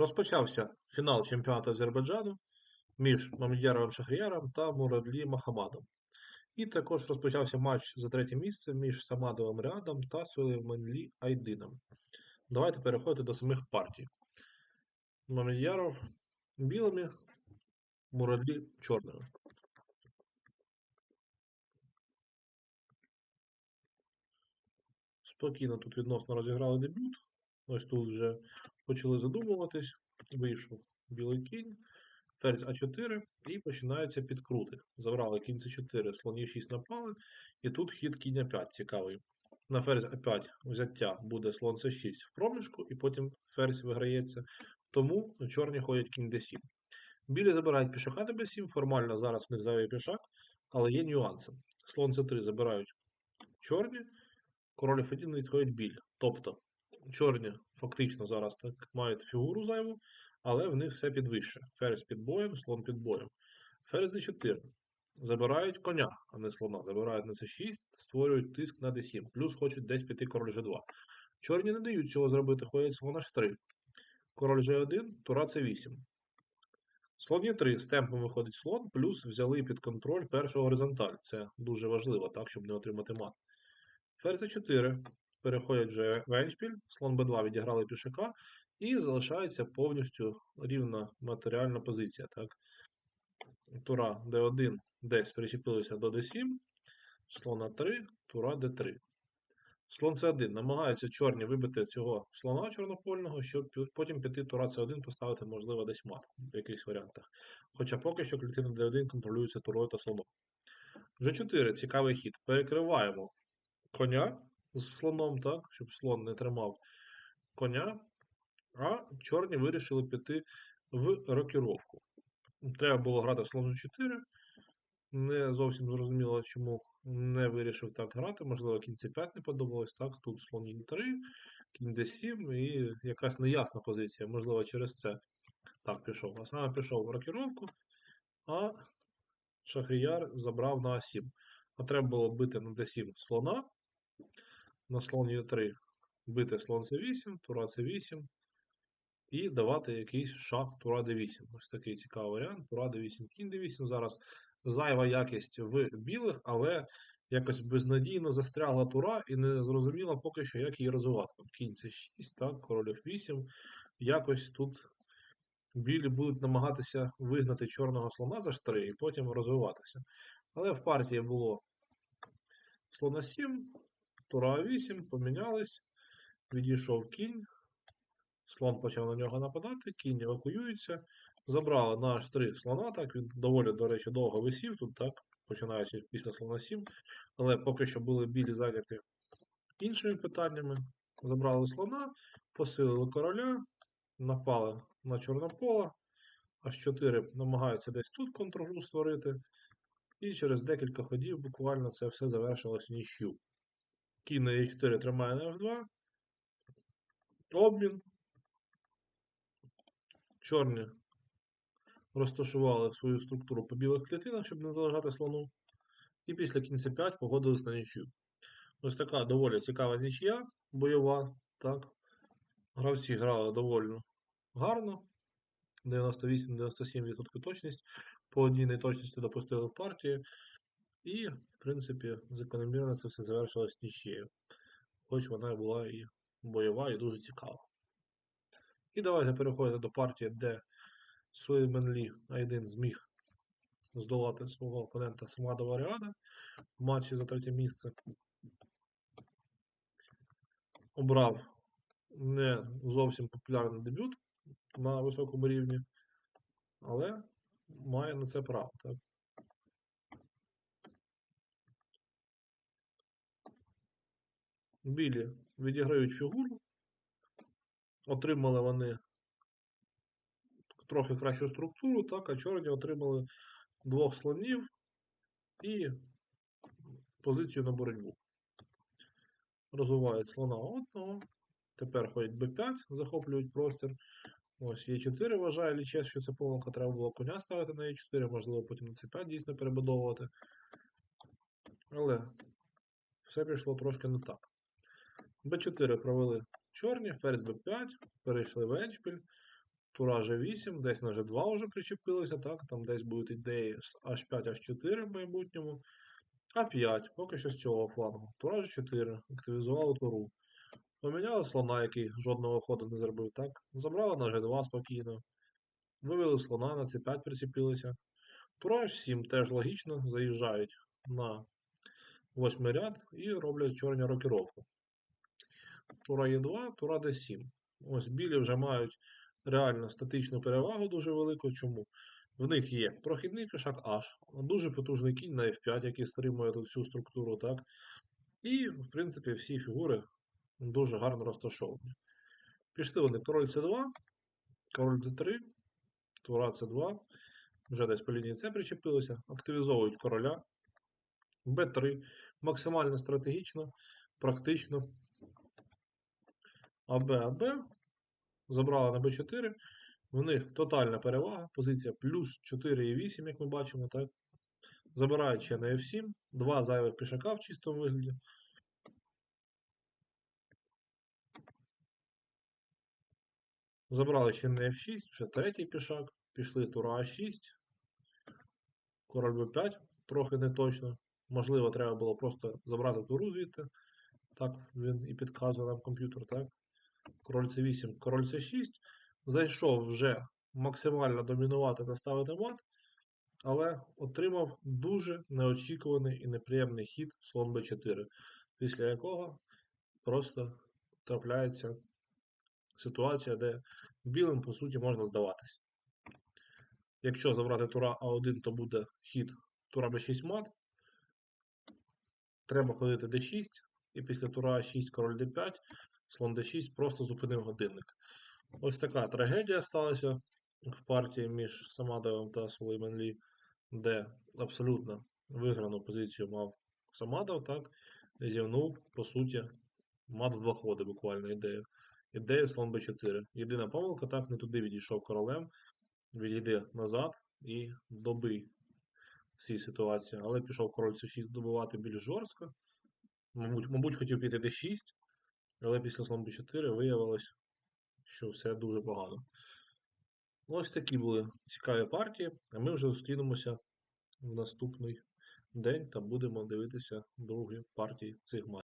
Розпочався фінал чемпіонату Азербайджану між Мамедяровим Шахріяром та Мурадлі Махамадом. І також розпочався матч за третє місце між Самадовим Ріадом та Сулейманлі Айдином. Давайте переходити до самих партій. Мамедяров білими, Мурадлі чорними. Спокійно тут відносно розіграли дебют. Ось тут вже почали задумуватись. Вийшов білий кінь, ферзь А4 і починаються підкрути. Забрали кінь С4, слон Е6 напали, і тут хід кінь А5 цікавий. На ферзь А5 взяття буде слон С6 в проміжку, і потім ферзь виграється. Тому чорні ходять кінь Д7. Білі забирають пішака на Б7, формально зараз в них зайвий пішак, але є нюанси. Слон С3 забирають чорні, король F1 відходить білі. Тобто чорні фактично зараз так мають фігуру зайву, але в них все підвище. Ферзь під боєм, слон під боєм. Ферзь d4. Забирають коня, а не слона. Забирають на c6, створюють тиск на d7. Плюс хочуть десь піти король g2. Чорні не дають цього зробити, ходять слон h3. Король g1, тура c8. Слон Е3, з темпом виходить слон, плюс взяли під контроль першого горизонталь. Це дуже важливо, так, щоб не отримати мат. Ферзь 4 переходять вже в еншпіль, слон Б2 відіграли пішака, і залишається повністю рівна матеріальна позиція. Так? Тура Д1 десь причепилися до Д7, слон А3, тура Д3. Слон С1 намагаються чорні вибити цього слона чорнопольного, щоб потім піти тура С1 поставити, можливо, десь мат в якихось варіантах. Хоча поки що клітина Д1 контролюється турою та слоном. G4 цікавий хід. Перекриваємо коня з слоном, так, щоб слон не тримав коня, а чорні вирішили піти в рокіровку. Треба було грати слон 4. Не зовсім зрозуміло, чому не вирішив так грати. Можливо, кінь c5 не подобалось. Так, тут слон Е3, кінь d7 і якась неясна позиція. Можливо, через це так пішов. А саме пішов в рокіровку, а Шахріяр забрав на А7. А треба було бити на d7 слона, на слон Е3 бити слон С8, тура С8 і давати якийсь шах тура Д8. Ось такий цікавий варіант. Тура Д8, кінь Д8. Зараз зайва якість в білих, але якось безнадійно застрягла тура і не зрозуміло поки що, як її розвивати. Там Кінь С6, так, король F8. Якось тут білі будуть намагатися вигнати чорного слона за штри і потім розвиватися. Але в партії було слона 7, тура 8, помінялись, відійшов кінь, слон почав на нього нападати, кінь евакуюється, забрали на H3 слона, так, він доволі, до речі, довго висів тут, так, починаючи після слона 7, але поки що були білі зайняті іншими питаннями. Забрали слона, посилили короля, напали на Чорнопола, H4 намагаються десь тут контргру створити, і через декілька ходів буквально це все завершилось нічю. Кінь на e4 тримає на F2. Обмін. Чорні розташували свою структуру по білих клітинах, щоб не залежати слону. І після кінця 5 погодились на нічю. Ось така доволі цікава нічия бойова. Так. Гравці грали доволі гарно. 98-97% точність. По одній неточності допустили в партії. І, в принципі, закономірно це все завершилось нічією. Хоч вона була і бойова, і дуже цікава. І давайте переходити до партії, де Суейменлі Айдин зміг здолати свого опонента Самадова Ріада в матчі за третє місце. Обрав не зовсім популярний дебют на високому рівні, але має на це право. Так? Білі відіграють фігуру. Отримали вони трохи кращу структуру, так, а чорні отримали двох слонів і позицію на боротьбу. Розвивають слона одного. Тепер ходять b5, захоплюють простір. Ось Е4 вважає лічес, що це помилка, треба було коня ставити на Е4, можливо, потім на С5 дійсно перебудовувати. Але все пішло трошки не так. Б4 провели чорні, ферзь Б5, перейшли в еншпіль. Тура G8, десь на G2 вже причепилися, так? Там десь будуть ідеї H5, H4 в майбутньому. А5, поки що з цього флангу. Тура G4, активізували туру. Поміняли слона, який жодного ходу не зробив, так? Забрали на G2 спокійно. Вивели слона, на C5 прицепилися. Тура H7 теж логічно, заїжджають на восьмий ряд і роблять чорні рокіровку. Тура Е2, Тура Д7. Ось білі вже мають реально статичну перевагу дуже велику. Чому? В них є прохідний пішак H, дуже потужний кінь на F5, який стримує тут всю структуру, так? І, в принципі, всі фігури дуже гарно розташовані. Пішли вони король С2, король Д3, Тура С2. Вже десь по лінії С причепилися, активізовують короля. Б3. Максимально стратегічно, практично. АБ, АБ. Забрали на Б4. В них тотальна перевага. Позиція плюс 4,8, як ми бачимо, так? Забирають ще на F7. Два зайвих пішака в чистому вигляді. Забрали ще на F6, ще третій пішак. Пішли тура А6. Король Б5, трохи не точно. Можливо, треба було просто забрати туру звідти. Так, він і підказує нам комп'ютер, так? Король С8, король С6. Зайшов вже максимально домінувати та ставити мат, але отримав дуже неочікуваний і неприємний хід слон Б4, після якого просто трапляється ситуація, де білим, по суті, можна здаватись. Якщо забрати тура А1, то буде хід тура Б6 мат. Треба ходити d6, і після тура А6 король d5, слон d6 просто зупинив годинник. Ось така трагедія сталася в партії між Самадовим та Сулейман де абсолютно виграну позицію мав Самадов, так, зівнув, по суті, мат в два ходи буквально ідею. Ідею слон b4. Єдина помилка, так, не туди відійшов королем, відійде назад і добий в цій ситуації. Але пішов король c6 добивати більш жорстко. Мабуть, мабуть, хотів піти d6, але після слон b4 виявилось, що все дуже погано. Ось такі були цікаві партії, а ми вже зустрінемося в наступний день та будемо дивитися другі партії цих матчів.